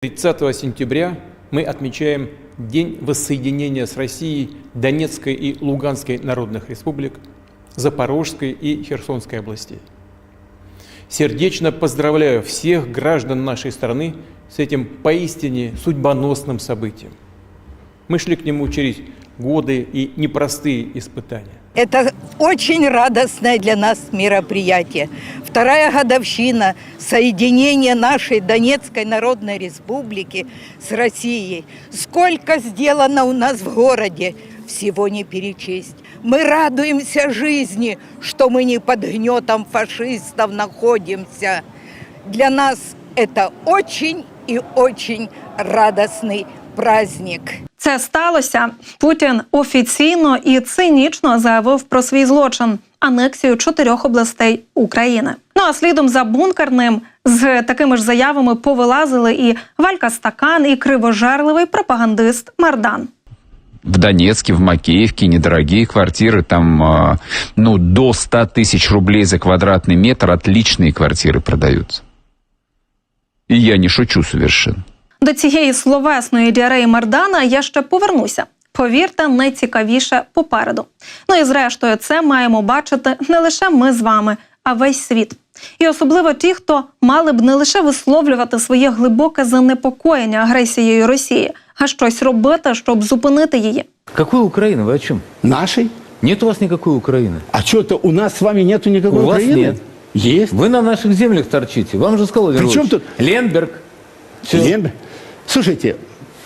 30 сентября мы отмечаем День воссоединения с Россией Донецкой и Луганской народных республик, Запорожской и Херсонской областей. Сердечно поздравляю всех граждан нашей страны с этим поистине судьбоносным событием. Мы шли к нему через годы и непростые испытания. Это очень радостное для нас мероприятие. Вторая годовщина соединения нашей Донецкой Народной Республики с Россией. Сколько сделано у нас в городе, всего не перечесть. Мы радуемся жизни, что мы не под гнетом фашистов находимся. Для нас это очень и очень радостный праздник. Це сталося. Путін офіційно і цинічно заявив про свій злочин анексію чотирьох областей України. Ну а слідом за бункерним з такими ж заявами повилазили і Валька Стакан, і кривожерливий пропагандист Мардан. в Донецке, в Макеевке недорогие квартиры, там, э, ну, до 100 тысяч рублей за квадратный метр отличные квартиры продаются. И я не шучу совершенно. До цієї словесної діареї Мардана я ще повернуся. Повірте, найцікавіше попереду. Ну і зрештою, це маємо бачити не лише ми з вами, а весь світ. І особливо ті, хто мали б не лише висловлювати своє глибоке занепокоєння агресією Росії, а щось робити, щоб зупинити її. Какой Украины? Вы о чем? Нашей? Нет у вас никакой Украины. А что-то у нас с вами нету никакой У вас Украины? нет. Есть. Вы на наших землях торчите. Вам же сказал Владимир При чем Владимирович, тут- Ленберг. Всё. Лен- Слушайте,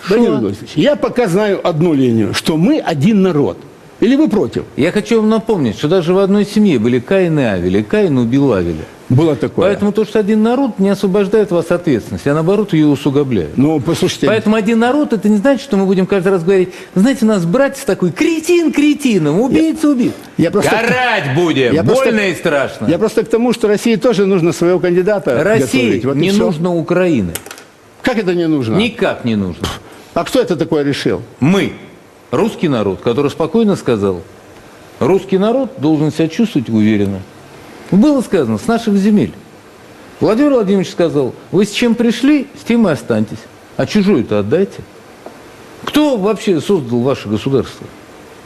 Владимир Владимирович, я пока знаю одну линию, что мы один народ. Или вы против? Я хочу вам напомнить, что даже в одной семье были Каин и Авель, и Каин убил Авеля. Было такое. Поэтому то, что один народ не освобождает вас от ответственности, а наоборот ее усугубляет. Ну, послушайте, Поэтому один народ, это не значит, что мы будем каждый раз говорить, знаете, у нас братец такой, кретин кретином, убийца убит. я просто- Карать будем, Я больно просто- и страшно. я просто к тому, что России тоже нужно своего кандидата России готовить. Вот не нужно Украины. Как это не нужно? Никак не нужно. А кто это такое решил? Мы, русский народ, который спокойно сказал, русский народ должен себя чувствовать уверенно. Было сказано, с наших земель. Владимир Владимирович сказал, вы с чем пришли, с тем и останьтесь. А чужое-то отдайте. Кто вообще создал ваше государство?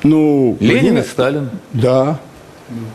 Ну, Ленин Владимир- и Сталин. Да.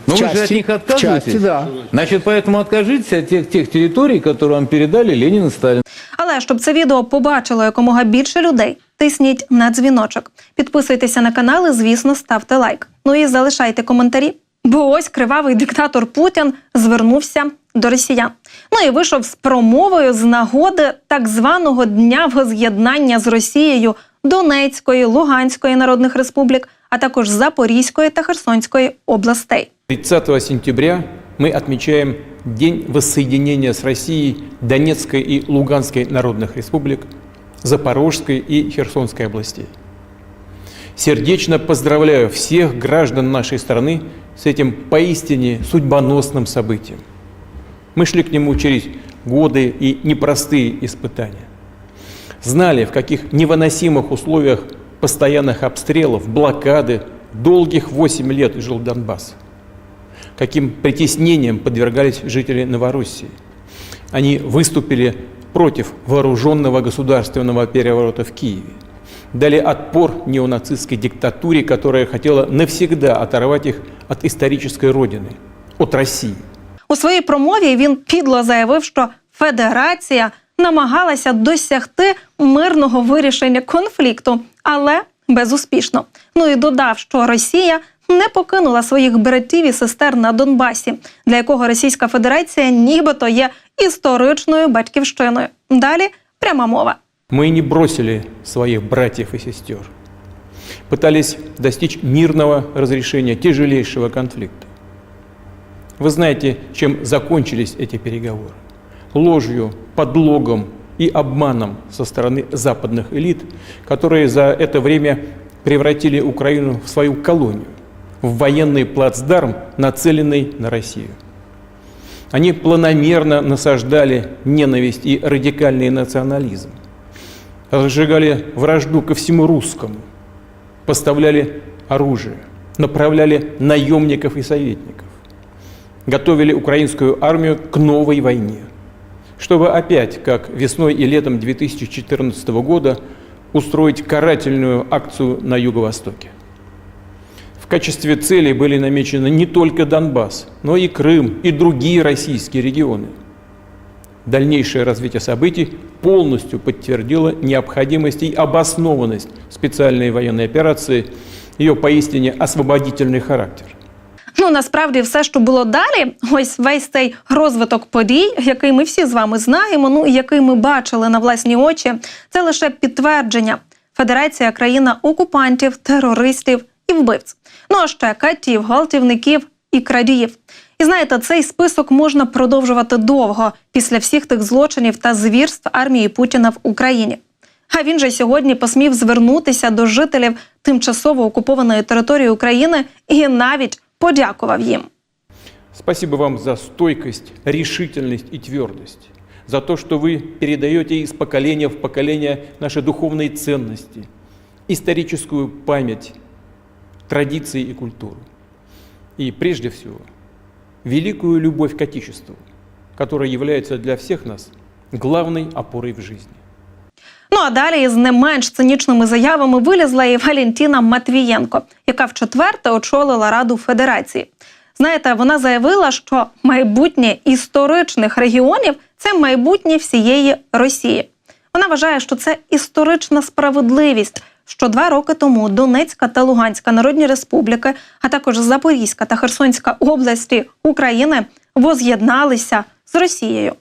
Но В вы же от части- них в отказываетесь? части, да. Значит, поэтому откажитесь от тех, тех территорий, которые вам передали Ленин и Сталин. Але щоб це відео побачило якомога більше людей, тисніть на дзвіночок. Підписуйтеся на канал і, звісно, ставте лайк. Ну і залишайте коментарі. Бо ось кривавий диктатор Путін звернувся до росіян. Ну і вийшов з промовою з нагоди так званого дня воз'єднання з Росією Донецької, Луганської народних республік, а також Запорізької та Херсонської областей. 30 сентября мы отмечаем День воссоединения с Россией Донецкой и Луганской народных республик, Запорожской и Херсонской областей. Сердечно поздравляю всех граждан нашей страны с этим поистине судьбоносным событием. Мы шли к нему через годы и непростые испытания. Знали, в каких невыносимых условиях постоянных обстрелов, блокады, долгих 8 лет жил Донбасс каким притеснением подвергались жители Новороссии. Они выступили против вооруженного государственного переворота в Киеве. Дали отпор неонацистской диктатуре, которая хотела навсегда оторвать их от исторической родины, от России. У своїй промові він підло заявив, що федерація намагалася досягти мирного вирішення конфлікту, але безуспішно. Ну і додав, що Росія не покинула своїх братів і сестер на Донбасі, для якого Російська Федерація нібито є історичною батьківщиною. Далі пряма мова. Мы не бросили своих братьев и сестер. Пытались достичь мирного разрешения тяжелейшего конфликта. Вы знаете, чем закончились эти переговоры? Ложью, подлогом и обманом со стороны западных элит, которые за это время превратили Украину в свою колонию, в военный плацдарм, нацеленный на Россию. Они планомерно насаждали ненависть и радикальный национализм, разжигали вражду ко всему русскому, поставляли оружие, направляли наемников и советников, готовили украинскую армию к новой войне, чтобы опять, как весной и летом 2014 года, устроить карательную акцию на Юго-Востоке. В качестве целей были намечены не только Донбасс, но и Крым и другие российские регионы. Дальнейшее развитие событий полностью подтвердило необходимость и обоснованность специальной военной операции, ее поистине освободительный характер. Ну насправді все, що було далі, ось весь цей розвиток подій, який ми всі з вами знаємо, ну і який ми бачили на власні очі, це лише підтвердження. Федерація країна окупантів, терористів і вбивць. Ну а ще катів, гвалтівників і крадіїв. І знаєте, цей список можна продовжувати довго після всіх тих злочинів та звірств армії Путіна в Україні. А він же сьогодні посмів звернутися до жителів тимчасово окупованої території України і навіть подякував їм. Спасибо вам за стойкость, решительность и твердость, за то, что вы передаете из поколения в поколение наши духовные ценности, историческую память, традиции и культуру. И прежде всего, великую любовь к Отечеству, которая является для всех нас главной опорой в жизни. Ну а далі із не менш цинічними заявами вилізла і Валентіна Матвієнко, яка вчетверте очолила Раду Федерації. Знаєте, вона заявила, що майбутнє історичних регіонів це майбутнє всієї Росії. Вона вважає, що це історична справедливість, що два роки тому Донецька та Луганська народні республіки, а також Запорізька та Херсонська області України воз'єдналися з Росією.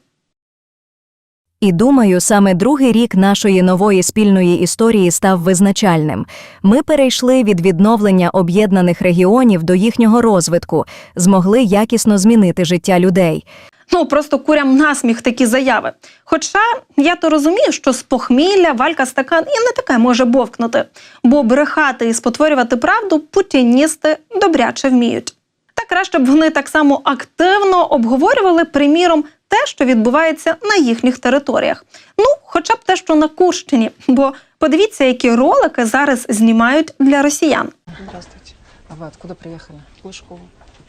І думаю, саме другий рік нашої нової спільної історії став визначальним. Ми перейшли від відновлення об'єднаних регіонів до їхнього розвитку, змогли якісно змінити життя людей. Ну просто курям насміх такі заяви. Хоча я то розумію, що з похмілля валька стакан і не таке може бовкнути, бо брехати і спотворювати правду путіністи добряче вміють. Та краще б вони так само активно обговорювали, приміром, те, що відбувається на їхніх територіях. Ну, хоча б те, що на Курщині, бо подивіться, які ролики зараз знімають для росіян. Здравствуйте. А вы откуда приехали? Глушкова,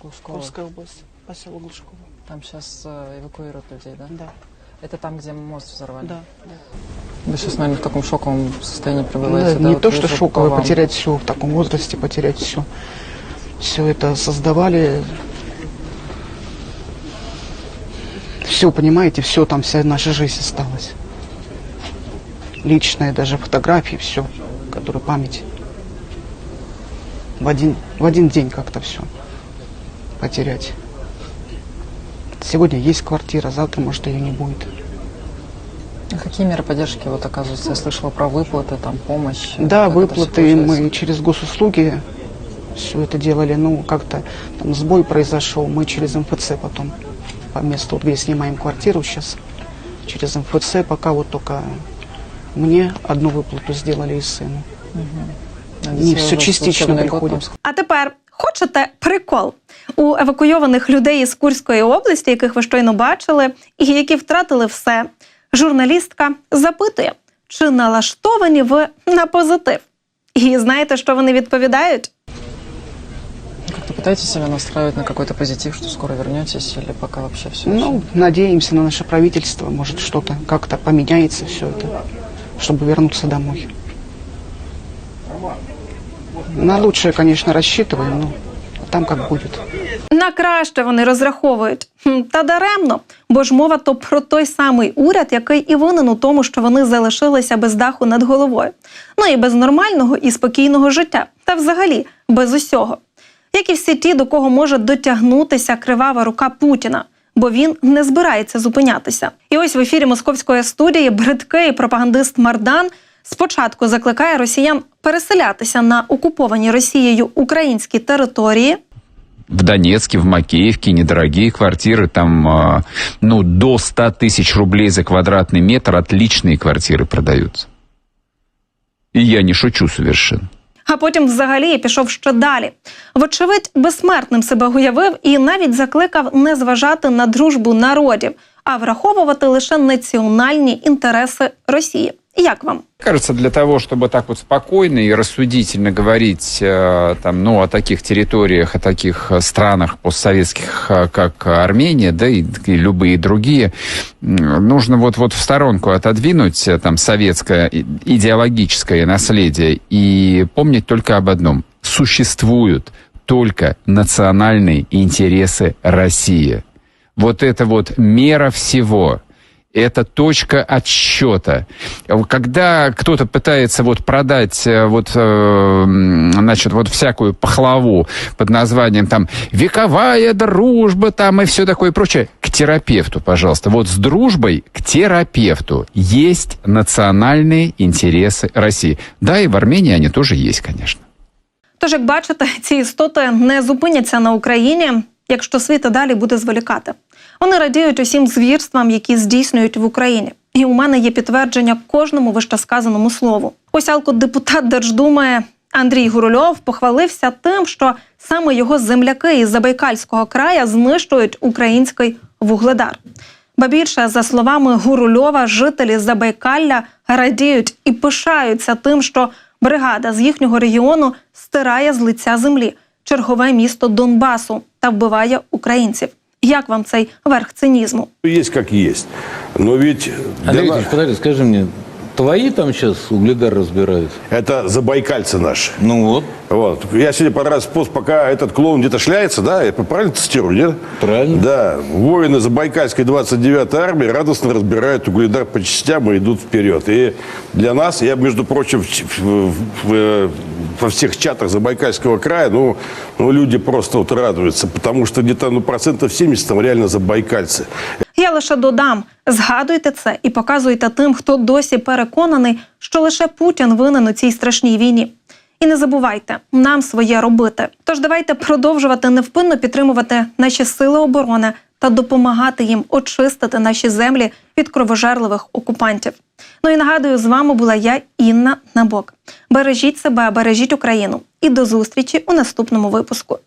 Глушково. Курская область, поселок Глушкова. Там сейчас эвакуируют людей, да? Да, Это там, где мост взорвали? да. Вы сейчас, наверное, в таком шоковом состоянии Да, пребываете, да? не Вот то, вижу что по шоковое, вам. потерять все в таком возрасте, потерять все. Все это создавали. Все, понимаете, все там, вся наша жизнь осталась. Личная, даже фотографии, все, которые память. В один, в один день как-то все потерять. Сегодня есть квартира, завтра, может, ее не будет. А Какие меры поддержки вот оказывается? Я слышала про выплаты, там, помощь. Да, это всё выплаты мы через госуслуги все это делали. Ну, как-то там сбой произошел. Мы через МФЦ потом по месту, вот где снимаем квартиру сейчас, через МФЦ пока вот только мне одну выплату сделали и сыну. Надеюсь, не вы всё уже частично учебный год приходит. там А тепер хочете прикол? У евакуйованих людей із Курської області, яких ви щойно бачили, і які втратили все. Журналістка запитує, чи налаштовані ви на позитив. І знаєте, що вони відповідають? Как-то пытаетесь себя настраивать на какой-то позитив, что скоро вернетесь, или пока вообще все? Ну, надеемся на наше правительство, может что-то как-то поменяется все это, чтобы вернуться домой. На лучшее, конечно, рассчитываем, но там как будет. На краще вони розраховують. Хм, Та даремно, бо ж мова то про той самий уряд, який і винен у тому, що вони залишилися без даху над головою. Ну і без нормального і спокійного життя, та взагалі без усього. Як і всі ті, до кого може дотягнутися кривава рука Путіна, бо він не збирається зупинятися. І ось в ефірі московської студії бридкий пропагандист Мардан спочатку закликає росіян переселятися на окуповані Росією українські території. В Донецке, в Макеевке недорогие квартиры, там, а, ну, до 100 тысяч рублей за квадратный метр отличные квартиры продаются. И я не шучу совершенно. А потім взагалі пішов ще далі. Вочевидь, безсмертним себе уявив і навіть закликав не зважати на дружбу народів, а враховувати лише національні інтереси Росії. Як вам? Кажется, для того, чтобы так вот спокойно и рассудительно говорить э, там, ну, о таких территориях, о таких э, странах постсоветских, э, как Армения, да, и, и любые другие, нужно вот, вот в сторонку отодвинуть там советское идеологическое наследие и помнить только об одном. Существуют только национальные интересы России. Вот это вот мера всего – это точка отсчета. Когда кто-то пытается вот продать э, вот, э, м, значит, вот всякую пахлаву под названием там вековая дружба там и все такое прочее, к терапевту, пожалуйста. Вот с дружбой к терапевту есть национальные интересы России. Да, и в Армении они тоже есть, конечно. Тож, як бачите, ці істоти не зупиняться на Україні, якщо світ і далі буде зволікати. Вони радіють усім звірствам, які здійснюють в Україні. І у мене є підтвердження кожному вищесказаному слову. Ось депутат Держдуми Андрій Гурульов похвалився тим, що саме його земляки із Забайкальського края знищують український вугледар. Ба більше, за словами Гурульова, жителі Забайкалля радіють і пишаються тим, що бригада з їхнього регіону стирає з лиця землі чергове місто Донбасу та вбиває українців. Як вам цей верх цинізму? Есть как есть. Но ведь для Андрей Викторович, подожди, скажи мне, твои там сейчас угледар разбирают? это забайкальцы наши. Ну вот, Вот. Я сегодня понравился пост, пока этот клоун где-то шляется, да, я правильно цитирую, нет? Правильно. Да. Воины Забайкальской 29-й армии радостно разбирают угледар по частям и идут вперед. И для нас, я, между прочим, в- в- в- во всех чатах Забайкальского края, ну, ну, люди просто вот радуются, потому что где-то, ну, процентов 70 там реально забайкальцы. Я лише додам: згадуйте це і показуйте тим, хто досі переконаний, що лише Путін винен у цій страшній війні. І не забувайте, нам своє робити. Тож давайте продовжувати невпинно підтримувати наші сили оборони та допомагати їм очистити наші землі від кровожерливих окупантів. Ну і нагадую, з вами була я, Інна Набок. Бережіть себе, бережіть Україну і до зустрічі у наступному випуску.